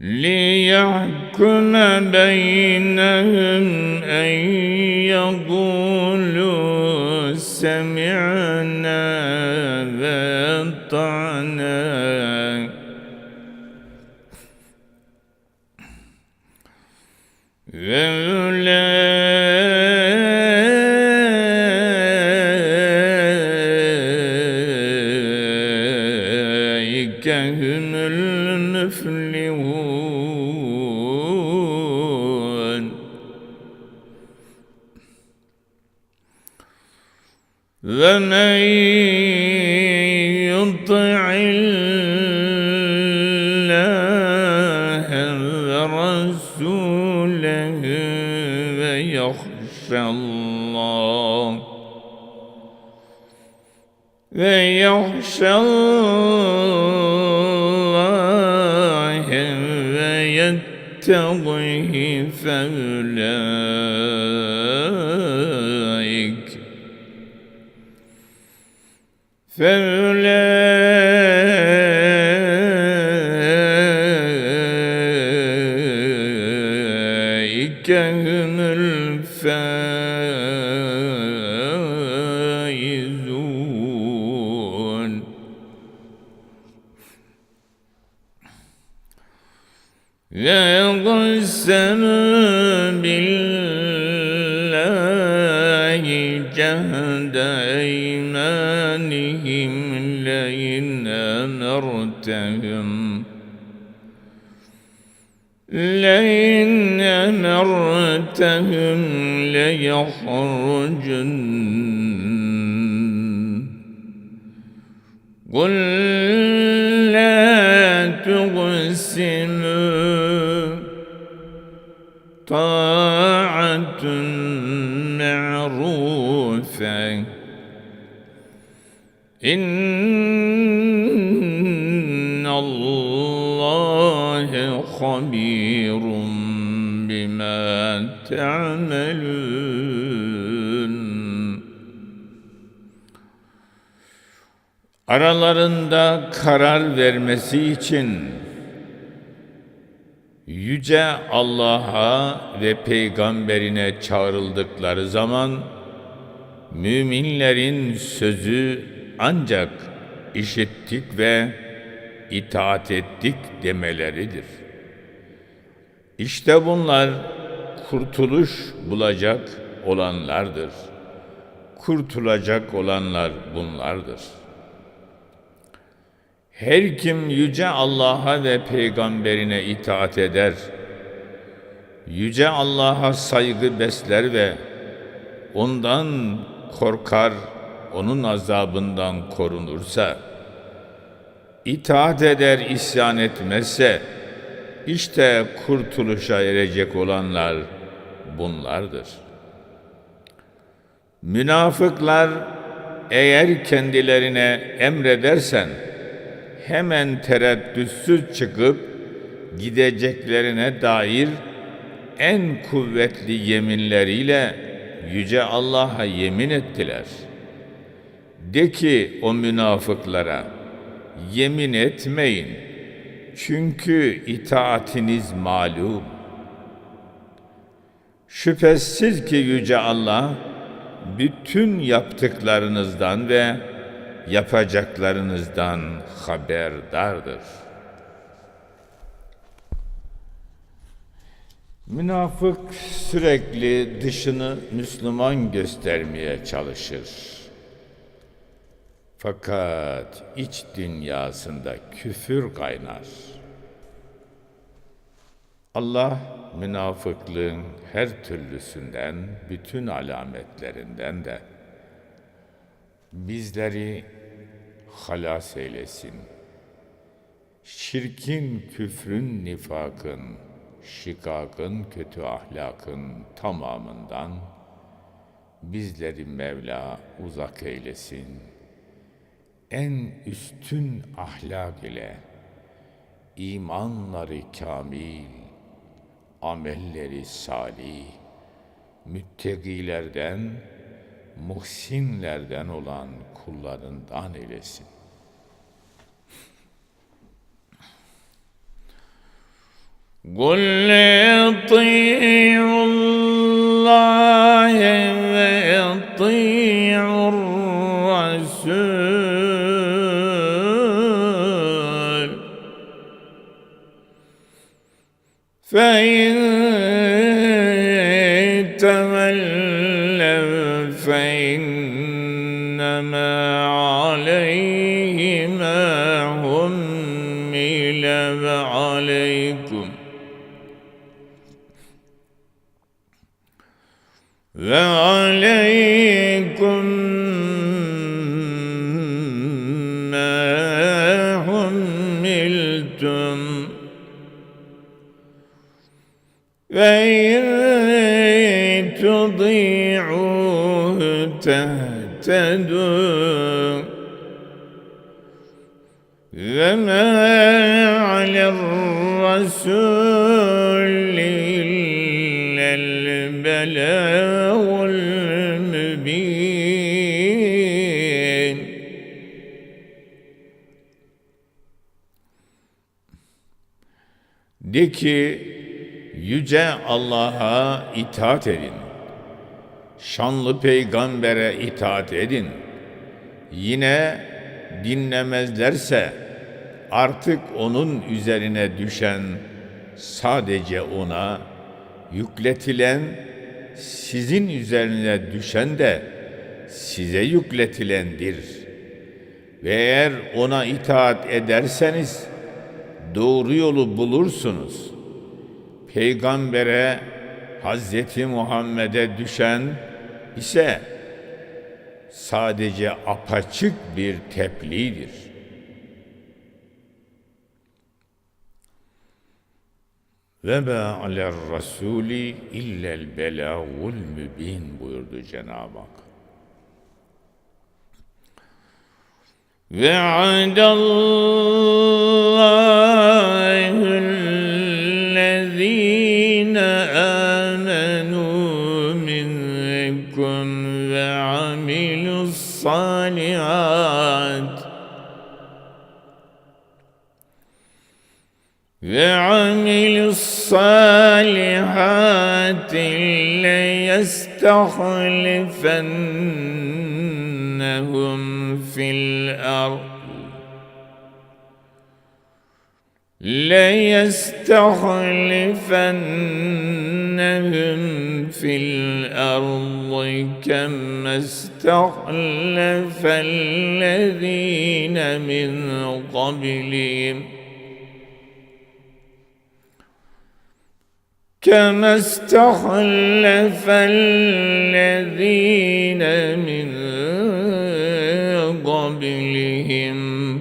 ليحكم بينهم أن يقولوا سمعنا وأطعنا ومن يطع الله ورسوله ويخشى الله ويخشى الله ويتقه فأولئك Ve لئن أمرتهم ليخرجن. قل لا تقسموا. طاعة معروفة. إن الله خبير. te'amelun. Aralarında karar vermesi için yüce Allah'a ve peygamberine çağrıldıkları zaman müminlerin sözü ancak işittik ve itaat ettik demeleridir. İşte bunlar kurtuluş bulacak olanlardır. Kurtulacak olanlar bunlardır. Her kim yüce Allah'a ve peygamberine itaat eder, yüce Allah'a saygı besler ve ondan korkar, onun azabından korunursa, itaat eder, isyan etmezse, işte kurtuluşa erecek olanlar bunlardır. Münafıklar eğer kendilerine emredersen, hemen tereddütsüz çıkıp gideceklerine dair en kuvvetli yeminleriyle yüce Allah'a yemin ettiler. De ki o münafıklara, yemin etmeyin. Çünkü itaatiniz malum. Şüphesiz ki Yüce Allah bütün yaptıklarınızdan ve yapacaklarınızdan haberdardır. Münafık sürekli dışını Müslüman göstermeye çalışır. Fakat iç dünyasında küfür kaynar. Allah münafıklığın her türlüsünden, bütün alametlerinden de bizleri halas eylesin. Şirkin, küfrün, nifakın, şikakın, kötü ahlakın tamamından bizleri Mevla uzak eylesin. En üstün ahlak ile imanları kamil, amelleri salih, müttegilerden, muhsinlerden olan kullarından eylesin. قل اطيعوا الله واطيعوا الرسول فإن فإنما عليه ما حمل وعليكم وعليكم الرسول إلا البلاغ المبين De ki yüce Allah'a itaat edin. Şanlı peygambere itaat edin. Yine dinlemezlerse artık onun üzerine düşen sadece ona yükletilen sizin üzerine düşen de size yükletilendir. Ve eğer ona itaat ederseniz doğru yolu bulursunuz. Peygambere Hazreti Muhammed'e düşen ise sadece apaçık bir tebliğdir. Ve ma aler rasuli illel belagul mübin buyurdu Cenab-ı Hak. Ve adallah ليستخلفنهم في الأرض. ليستخلفنهم في الأرض كما استخلف الذين من قبلهم. كما استخلف الذين من قبلهم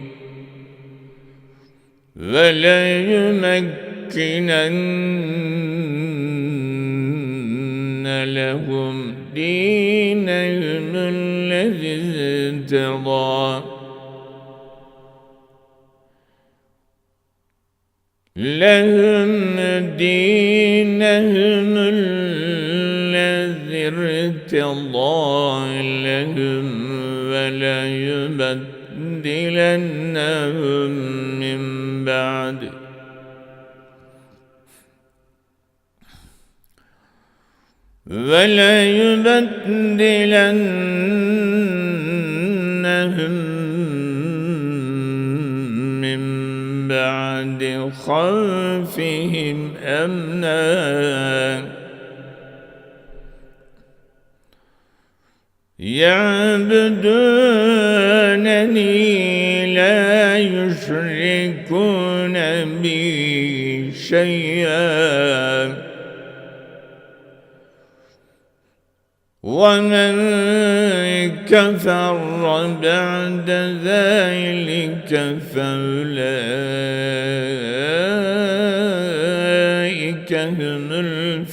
وليمكنن لهم دينهم الذي ارتضى لهم دينهم الذي ارتضى لهم وليبدلنهم من بعد وليبدلنهم بعد خوفهم أمنا. يعبدونني لا يشركون بي شيئا. ومن كفر بعد ذلك فأولئك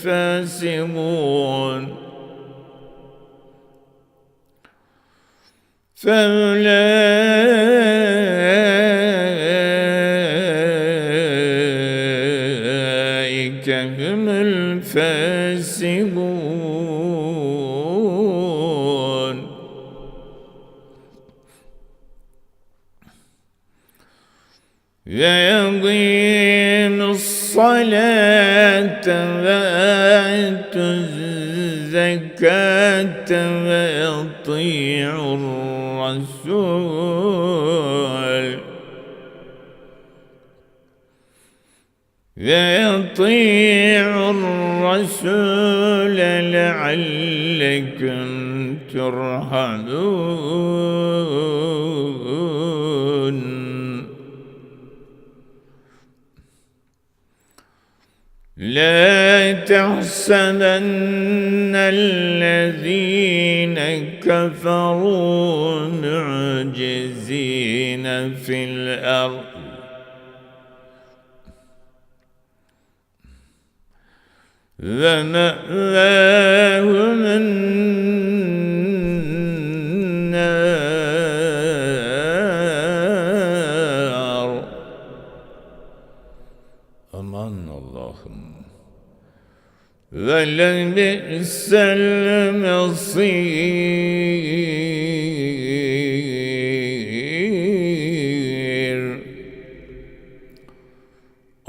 الفاسقون فأولئك هم الفاسقون ويقيم الصلاة ويطيعوا الرسول. ويطيعوا الرسول لعلكم ترحمون لا تحسبن الذين كفروا معجزين في الأرض. ومأواهم النار ولبئس المصير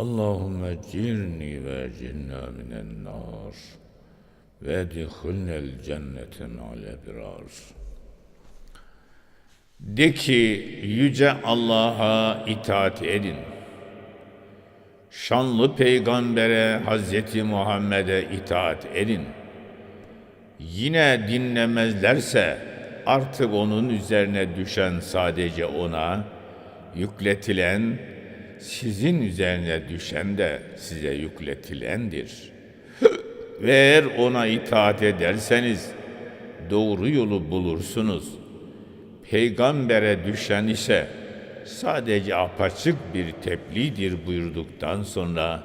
اللهم اجرني واجرنا من النار وادخلنا الجنة مع الأبرار De ki yüce Allah'a itaat edin. Şanlı peygambere Hazreti Muhammed'e itaat edin. Yine dinlemezlerse artık onun üzerine düşen sadece ona, yükletilen sizin üzerine düşen de size yükletilendir. Ve eğer ona itaat ederseniz doğru yolu bulursunuz. Peygambere düşen ise sadece apaçık bir tebliğdir buyurduktan sonra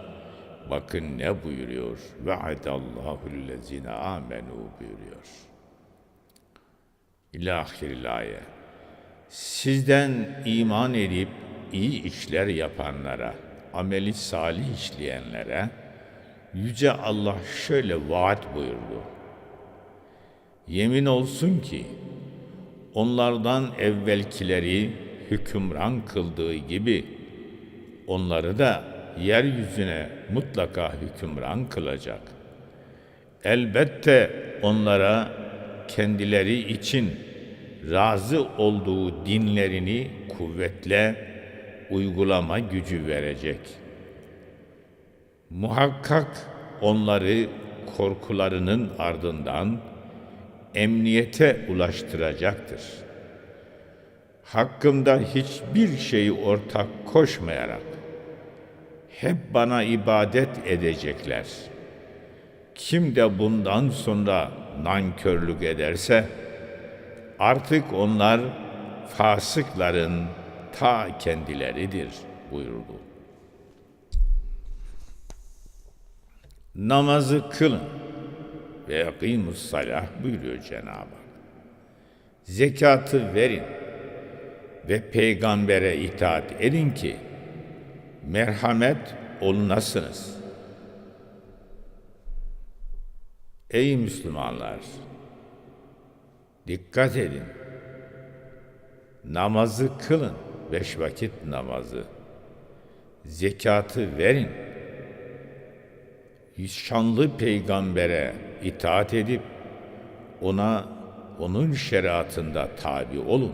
bakın ne buyuruyor? Ve'adallahu lezine amenu buyuruyor. İlahiril ayet. Sizden iman edip iyi işler yapanlara, ameli salih işleyenlere Yüce Allah şöyle vaat buyurdu. Yemin olsun ki onlardan evvelkileri hükümran kıldığı gibi onları da yeryüzüne mutlaka hükümran kılacak. Elbette onlara kendileri için razı olduğu dinlerini kuvvetle uygulama gücü verecek. Muhakkak onları korkularının ardından emniyete ulaştıracaktır. Hakkımda hiçbir şeyi ortak koşmayarak hep bana ibadet edecekler. Kim de bundan sonra nankörlük ederse artık onlar fasıkların ta kendileridir buyurdu. Namazı kılın ve yakimus salah buyuruyor Cenab-ı Hak. Zekatı verin ve peygambere itaat edin ki merhamet olunasınız. Ey Müslümanlar! Dikkat edin. Namazı kılın. Beş vakit namazı. Zekatı verin. şanlı peygambere itaat edip ona onun şeriatında tabi olun.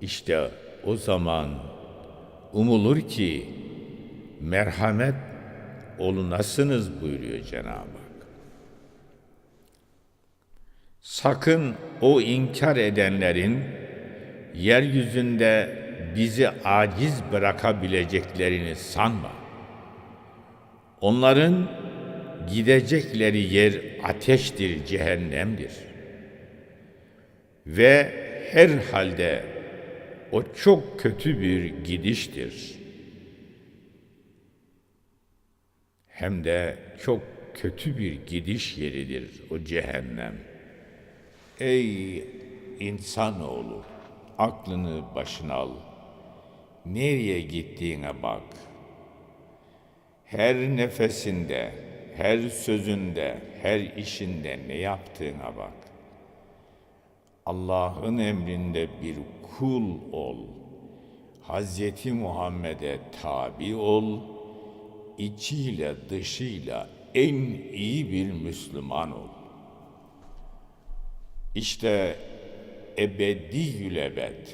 İşte o zaman umulur ki merhamet olunasınız buyuruyor Cenab-ı Hak. Sakın o inkar edenlerin yeryüzünde bizi aciz bırakabileceklerini sanma. Onların gidecekleri yer ateştir, cehennemdir. Ve her halde o çok kötü bir gidiştir. Hem de çok kötü bir gidiş yeridir o cehennem. Ey insanoğlu, aklını başına al. Nereye gittiğine bak. Her nefesinde, her sözünde, her işinde ne yaptığına bak. Allah'ın emrinde bir kul ol. Hazreti Muhammed'e tabi ol. İçiyle dışıyla en iyi bir Müslüman ol. İşte ebedi ebed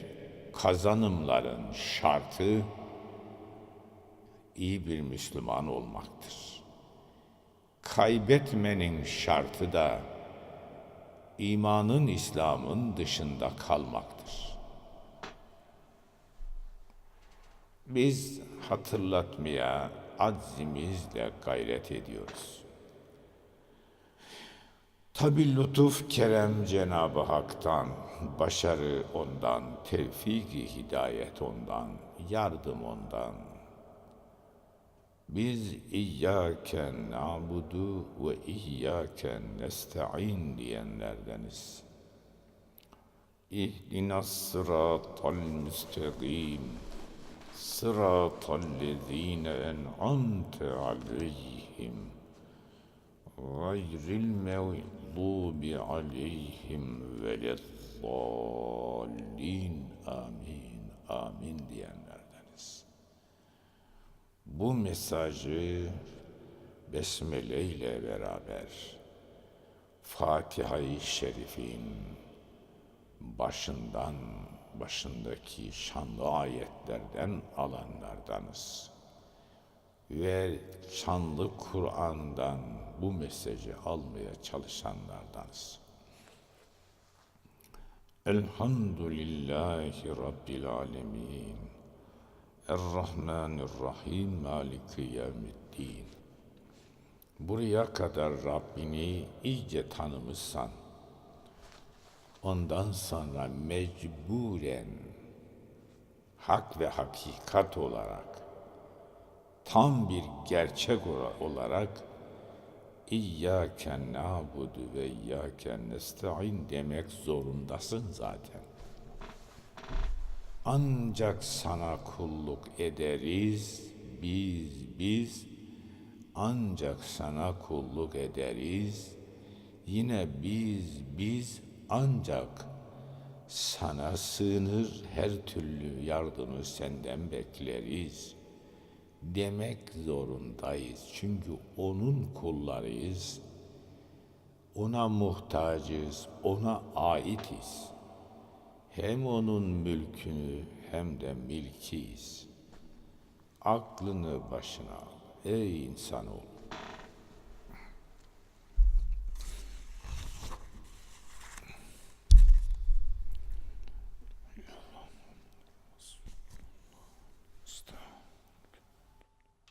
kazanımların şartı iyi bir Müslüman olmaktır. Kaybetmenin şartı da imanın, İslam'ın dışında kalmaktır. Biz hatırlatmaya azimizle gayret ediyoruz. Tabi lütuf kerem Cenab-ı Hak'tan, başarı ondan, tevfik hidayet ondan, yardım ondan. Biz İyyâken abudu ve İyyâken nesta'in diyenlerdeniz. İhdinas sıratal müstegîm. Sıratal lezîne en'amte aleyhim. Gayril mevdubi aleyhim velezzallin. Amin, amin diyen. Bu mesajı Besmele ile beraber Fatiha-i Şerif'in başından başındaki şanlı ayetlerden alanlardanız ve şanlı Kur'an'dan bu mesajı almaya çalışanlardanız. Elhamdülillahi Rabbil Alemin. Errahmanirrahim Maliki Yevmiddin. Buraya kadar Rabbini iyice tanımışsan, ondan sonra mecburen hak ve hakikat olarak tam bir gerçek olarak İyyâken nâbudu ve iyyâken nesta'in demek zorundasın zaten. Ancak sana kulluk ederiz, biz, biz ancak sana kulluk ederiz. Yine biz, biz ancak sana sığınır her türlü yardımı senden bekleriz.'' demek zorundayız. Çünkü onun kullarıyız. Ona muhtacız, ona aitiz. Hem onun mülkünü hem de milkiyiz. Aklını başına al ey insanoğlu.